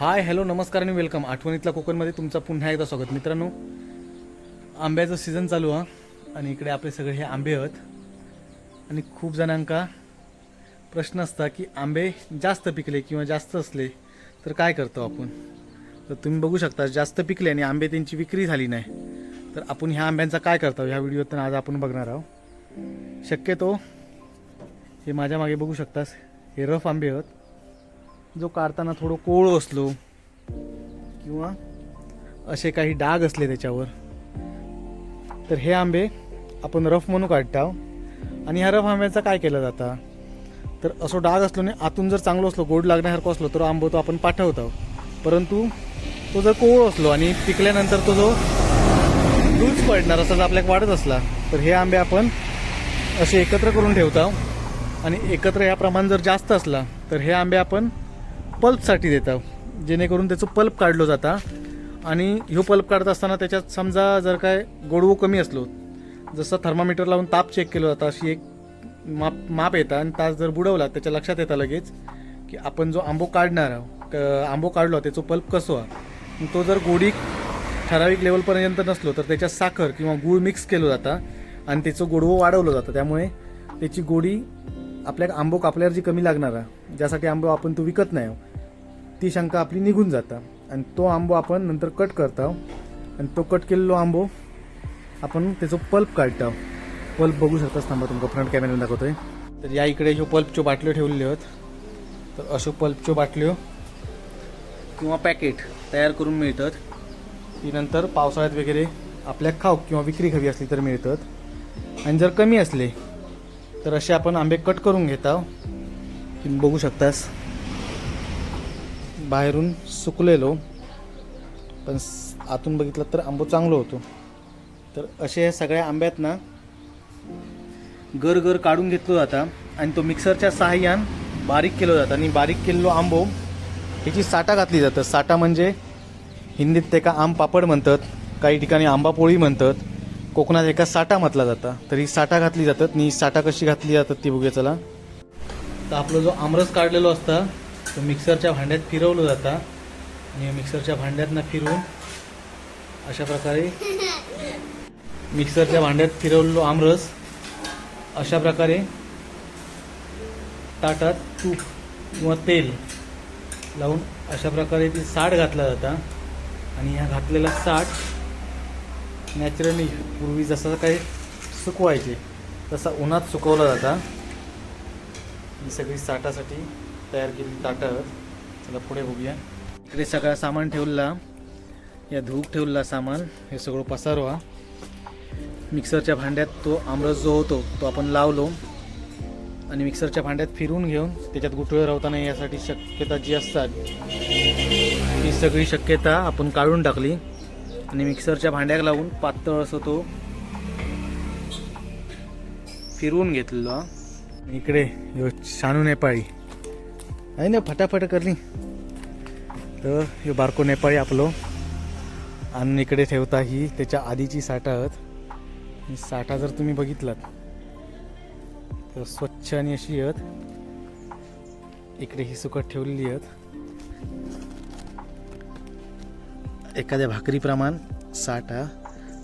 Hi hello नमस्कार आणि welcome. आठवणीतल्या कोकणमध्ये तुमचं पुन्हा एकदा स्वागत. मित्रांनो आंब्याचं सीझन चालू हा. आणि इकडे आपले सगळे हे आंबे आहेत. आणि खूप जणांका प्रश्न असता की आंबे जास्त पिकले किंवा जास्त असले तर काय करतो आपण? तर तुम्ही बघू शकता जास्त पिकले आणि आंबे त्यांची विक्री झाली नाही तर आपण ह्या आंब्यांचा काय करतो? ह्या व्हिडिओतून आज आपण बघणार आहोत. शक्यतो हे माझ्या मागे बघू शकतास. हे रफ आंबे आहेत. जो काढताना थोडं कोळ असलो किंवा असे काही डाग असले त्याच्यावर. तर हे आंबे आपण रफ म्हणून काढता आणि ह्या रफ आंब्याचा काय केला जाता? तर असो डाग असलो नाही आतून जर चांगलो असलो गोड लागण्यासारखं असलो तर आंबो तो आपण पाठवतो परंतु तो जर कोवळ असलो आणि पिकल्यानंतर तो जो दूध पडणार असा जर आपल्याला वाढत असला तर हे आंबे आपण असे एकत्र करून ठेवतो आणि एकत्र या प्रमाण जर जास्त असला तर हे आंबे आपण पल्पसाठी देतं जेणेकरून त्याचं पल्प काढलं जाता. आणि ह्यो पल्प काढत असताना त्याच्यात समजा जर काय गोडवो कमी असलो जसं थर्मामीटर लावून ताप चेक केलं जातं अशी एक माप माप येतं आणि तास जर बुडवला त्याच्या लक्षात येतं लगेच की आपण जो आंबो काढणार आहोत आंबो काढलो त्याचं पल्प कसो आहे. तो जर गोडी ठराविक लेवलपर्यंत नसलो तर त्याच्यात साखर किंवा गूळ मिक्स केलं जातं आणि त्याचं गोडवं वाढवलं जातं. त्यामुळे त्याची गोडी आपल्या आंबो कापल्यावर जी कमी लागणार आहे ज्यासाठी आंबो आपण तो विकत नाही आहो, ती शंका आपली निघून जाता. आणि तो आंबो आपण नंतर कट करता. आणि तो कट केलेलो आंबो आपण त्याचं पल्प काढता. पल्प बघू शकतास थांबा तुमका फ्रंट कॅमेऱ्याने दाखवतोय. तर या इकडे ह्यो पल्पच्यो बाटल्यो ठेवलेल्यो आहेत. तर अशो पल्पच्यो बाटल्यो किंवा पॅकेट तयार करून मिळतात. ती नंतर पावसाळ्यात वगैरे आपल्या खाऊ किंवा विक्री हवी असली तर मिळतात. आणि जर कमी असले तर असे आपण आंबे कट करून घेता. तुम्ही बघू शकतास. बाहेरून सुकलेलो. पण आतून बघितलं तर आंबो चांगलो होतो. तर असे ह्या सगळ्या आंब्यात ना गर गर काढून घेतलो जाता. आणि तो मिक्सरच्या सहाय्यान बारीक केलो जातं. आणि बारीक केलेलो आंबो ह्याची साठा घातली जातं साठा म्हणजे हिंदीत ते का आम पापड म्हणतात काही ठिकाणी आंबा पोळी म्हणतात कोकणात एका साठा म्हटला जाता. तर ही साठा घातली जातात. आणि साठा कशी घातली जातात ती बघूया चला. तर आपलं जो आमरस काढलेलो असता तो मिक्सरच्या भांड्यात फिरवलं जातं आणि मिक्सरच्या भांड्यातनं फिरवून अशा प्रकारे मिक्सरच्या भांड्यात फिरवलेलो आमरस अशा प्रकारे ताटात तूप किंवा तेल लावून अशा प्रकारे ती साठ घातला जाता. आणि ह्या घातलेला साठ नॅचरली पूर्वी जसं काही सुकवायचे तसा उन्हात सुकवला जाता. ही सगळी साठासाठी तयार केली ताटं. चला पुढे बघूया. इकडे सगळा सामान ठेवला. या धूप ठेवला सामान. हे सगळं पसारो हा. मिक्सरच्या भांड्यात तो आमरस जो होतो तो आपण लावलो. आणि मिक्सरच्या भांड्यात फिरून घेऊन त्याच्यात गुठळे राहताना यासाठी शक्यता जी असतात ती सगळी शक्यता आपण काढून टाकली. आणि मिक्सरच्या भांड्याक लावून पातळ असं तो फिरवून घेतलेलो. इकडे ह्यो शानू नेपाळी. आहे ना फटाफट करली. तर हे बारको नेपाळी आपलो. आणि इकडे ठेवता ही त्याच्या आधीची साठा आहेत. साठा जर तुम्ही बघितलात तर स्वच्छ आणि अशी आहेत. इकडे ही सुकट ठेवलेली आहेत. एखाद्या भाकरीप्रमाण साठा.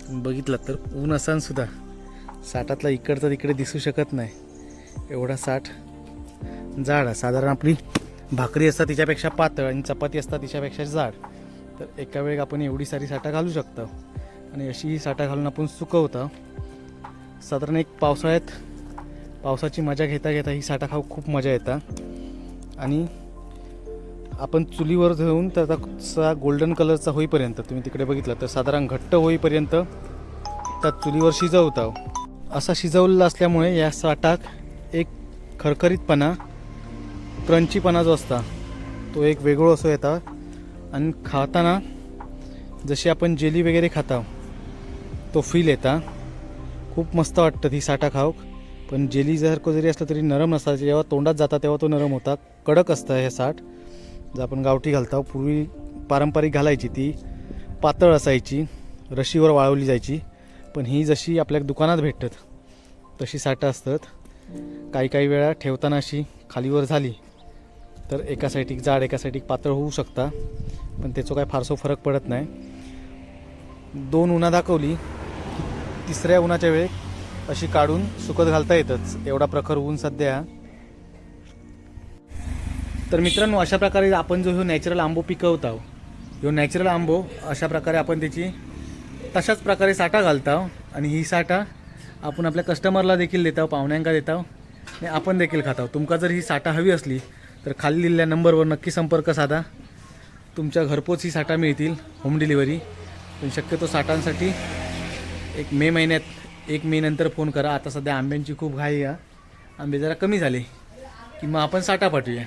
बघितलात तर ऊन असान सुद्धा. साठातला इकडचा तिकडे दिसू शकत नाही. एवढा साठ जाड आहे. साधारण आपली. भाकरी असतात तिच्यापेक्षा पातळ आणि चपाती असतात तिच्यापेक्षा जाड. तर एका वेळेक आपण एवढी सारी साठा घालू शकतो. आणि अशी ही साठा घालून आपण सुकवतं. साधारण एक पावसाळ्यात पावसाची मजा घेता घेता ही साठा खाऊ खूप मजा येतात आणि आपण चुलीवर घेऊन त्याचा गोल्डन कलरचा होईपर्यंत तुम्ही तिकडे बघितलं तर साधारण घट्ट होईपर्यंत त्या चुलीवर शिजवता असा शिजवलेला असल्यामुळे या साठाक एक खरखरीतपणा क्रंचीपणा जो असता तो एक वेगळो असो येता. आणि खाताना जशी आपण जेली वगैरे खाता तो फील येता. खूप मस्त वाटतं ती साठा खाऊक. पण जेली सारखं जरी असलं तरी नरम नसतात जेव्हा तोंडात जाता तेव्हा तो नरम होता. कडक असतं हे साठ. जर आपण गावठी घालता पूर्वी पारंपरिक घालायची ती. पातळ असायची. रशीवर वाळवली जायची. पण ही जशी आपल्या दुकानात भेटतात तशी साठं असतात. काही काही वेळा ठेवताना अशी खालीवर झाली. तर एका साईडिक जाड एका साईडिक पातळ होऊ शकता पण त्याचं काय फारसो फरक पडत नाही. दोन उन्हा दाखवली तिसऱ्या उन्हाच्या वेळेत अशी काढून सुकत घालता येतच. एवढा प्रखर ऊन सध्या. तर मित्रांनो अशा प्रकारे आपण जो ह्यो नॅचरल आंबो पिकवता ह्यो नॅचरल आंबो अशा प्रकारे आपण त्याची तशाच प्रकारे साठा घालता आणि ही साठा आपण आपल्या कस्टमरला देखील देतो पाहुण्यांका देतो आणि आपण देखील खातो तुमका जर ही साठा हवी असली तर खाली दिलेल्या नंबरवर नक्की संपर्क साधा. तुमच्या घरपोच ही साठा मिळतील होम डिलिव्हरी पण शक्यतो साठांसाठी एक मे महिन्यात एक मे नंतर फोन करा. आता सध्या आंब्यांची खूप घाई आहे. आंबे जरा कमी झाले. की मग आपण साठा पाठवूया.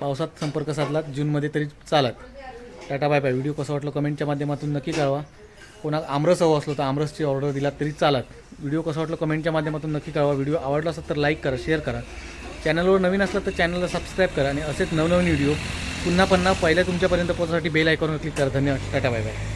पावसात संपर्क साधलात जूनमध्ये तरी चालत. टाटा बाय बाय व्हिडिओ कसा वाटलं कमेंटच्या माध्यमातून नक्की कळवा. कोणा आमरस हवं असलो तर आमरसची ऑर्डर दिलात तरी चालत. व्हिडिओ कसा वाटलं कमेंटच्या माध्यमातून नक्की कळवा. व्हिडिओ आवडला असेल तर लाईक करा शेअर करा. चॅनलवर नवीन असलं तर चॅनलला सबस्क्राईब करा आणि असेच नवनवीन व्हिडिओ पुन्हा पुन्हा पहिल्या तुमच्यापर्यंत पोहोचण्यासाठी बेल आयकॉनवर क्लिक करा. धन्यवाद. Tata bye bye.